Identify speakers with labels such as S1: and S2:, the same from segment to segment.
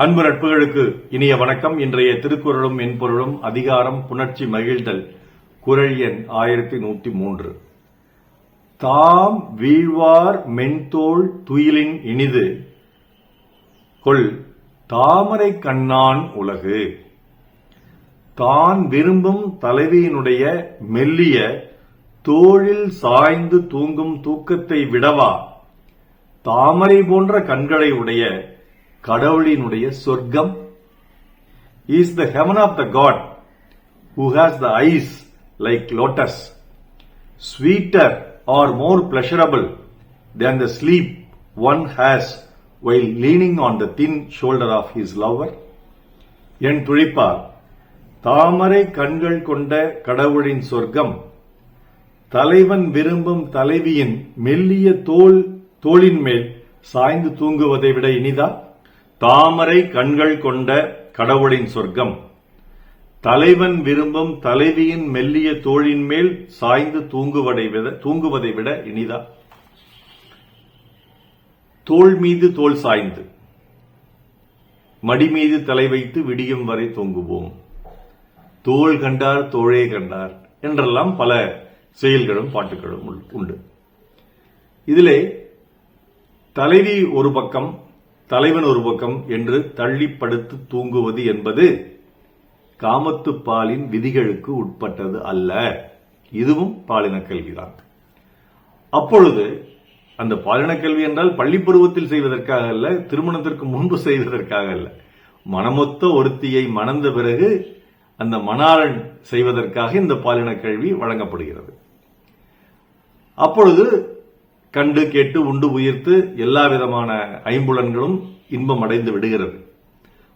S1: அன்பு நட்புகளுக்கு இனிய வணக்கம். இன்றைய திருக்குறளும் மென்பொருளும் அதிகாரம் புணர்ச்சி மகிழ்தல். குரல் எண் ஆயிரத்தி நூத்தி மூன்று. தாம் வீழ்வார் மென்தோல் துயிலின் இனிது. கொள் தாமரை கண்ணான் உலகு. தான் விரும்பும் தலைவியினுடைய மெல்லிய தோளில் சாய்ந்து தூங்கும் தூக்கத்தை விடவா? தாமரை போன்ற கண்களை உடைய கடவுளினுடைய சொர்க்கம் is the heaven of the god who has the eyes like lotus sweeter or more pleasurable than the sleep one has while leaning on the thin shoulder of his lover என் துழிப்பார் தாமரை கண்கள் கொண்ட கடவுளின் சொர்க்கம் தலைவன் விரும்பும் தலைவியின் மெல்லிய தோல் தோளின் மேல் சாய்ந்து தூங்குவதை விட இனிதா? தாமரை கண்கள் கொண்ட கடவுளின் சொர்க்கம். தலைவன் விரும்பும் தலைவியின் மெல்லிய தோளின் மேல் சாய்ந்து தூங்குவதை விட தூங்குவதை விட இனிதா. தோள் மீது தோல் சாய்ந்து. மடி மீது தலை வைத்து விடியும் வரை தூங்குவோம். தோல் கண்டார் தோழே கண்டார் என்றெல்லாம் பல செயல்களும் பாட்டுகளும் உண்டு. இதிலே தலைவி ஒரு பக்கம் தலைவன் ஒரு பக்கம் என்று தள்ளிப்படுத்து தூங்குவது என்பது காமத்து பாலின் விதிகளுக்கு உட்பட்டது அல்ல. இதுவும் பாலின கல்விதான். அப்பொழுது அந்த பாலின கல்வி என்றால் பள்ளி பருவத்தில் செய்வதற்காக அல்ல திருமணத்திற்கு முன்பு செய்வதற்காக அல்ல. மனமொத்த ஒருத்தியை மணந்த பிறகு அந்த மணாளன் செய்வதற்காக இந்த பாலின கல்வி வழங்கப்படுகிறது. அப்பொழுது கண்டு கேட்டு உண்டு உயிர்த்து எல்லா விதமான ஐம்புலன்களும் இன்பம் அடைந்து விடுகிறது.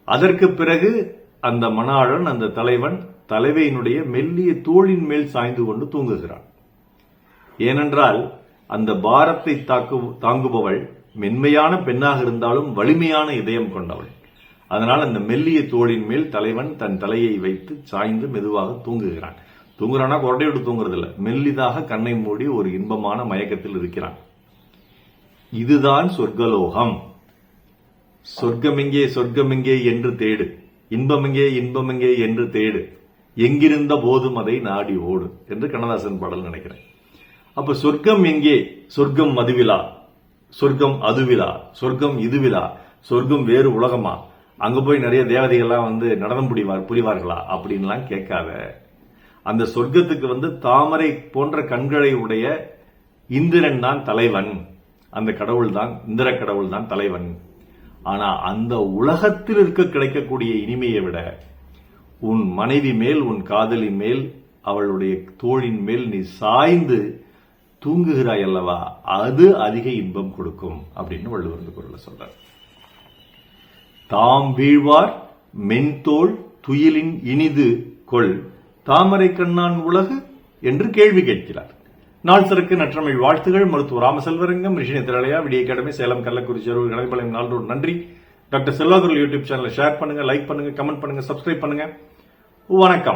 S1: அதற்கு பிறகு அந்த மணாளன் அந்த தலைவன் தலைவையினுடைய மெல்லிய தோளின் மேல் சாய்ந்து கொண்டு தூங்குகிறான். ஏனென்றால் அந்த பாரத்தை தாக்கு தாங்குபவள் மென்மையான பெண்ணாக இருந்தாலும் வலிமையான இதயம் கொண்டவள். அதனால் அந்த மெல்லிய தோளின் மேல் தலைவன் தன் தலையை வைத்து சாய்ந்து மெதுவாக தூங்குகிறான். தூங்குறானா கொரட்டை விட்டு தூங்குறது இல்லை மெல்லிதாக கண்ணை மூடி ஒரு இன்பமான மயக்கத்தில் இருக்கிறான். இதுதான் சொர்க்கலோகம். சொர்க்கமெங்கே சொர்க்கமெங்கே என்று தேடு. இன்பமெங்கே இன்பமெங்கே என்று தேடு. எங்கிருந்த போதும் அதை நாடி ஓடு என்று கண்ணதாசன் பாடல் நினைக்கிறேன். அப்ப சொர்க்கம் எங்கே? சொர்க்கம் மதுவிலா? சொர்க்கம் அதுவிலா? சொர்க்கம் இதுவிலா? சொர்க்கம் வேறு உலகமா? அங்க போய் நிறைய தேவதைகள்லாம் வந்து நடனம் புரிவார் புரிவார்களா? அப்படின்லாம் கேட்காத. அந்த சொர்க்கத்துக்கு வந்து தாமரை போன்ற கண்களை உடைய இந்திரன் தான் தலைவன். அந்த கடவுள் தான் இந்திர கடவுள் தான் தலைவன். ஆனா அந்த உலகத்தில் இருக்க கிடைக்கக்கூடிய இனிமையை விட உன் மனைவி மேல் உன் காதலி மேல் அவளுடைய தோழின் மேல் நீ சாய்ந்து தூங்குகிறாய் அல்லவா? அது அதிக இன்பம் கொடுக்கும் அப்படின்னு வள்ளுவர் குரல சொல்றார். தாம் வீழ்வார் மென்தோள் துயிலின் இனிது கொள். தாமரை கண்ணான் உலகு என்று கேள்வி கேட்கிறார். நாள் சிறக்கு நற்றமிழ் வாழ்த்துகள். மருத்துவ ராமசெல்வரங்கம் ரிஷினி திரளையா விடிய அகாடமி சேலம் கள்ளக்குறிச்சி அருள் கலைப்பாளையம் நாளோடு நன்றி. டாக்டர் செல்வாதுரல் யூடியூப் சேனலை ஷேர் பண்ணுங்க லைக் பண்ணுங்க கமெண்ட் பண்ணுங்க சப்ஸ்கிரைப் பண்ணுங்க. வணக்கம்.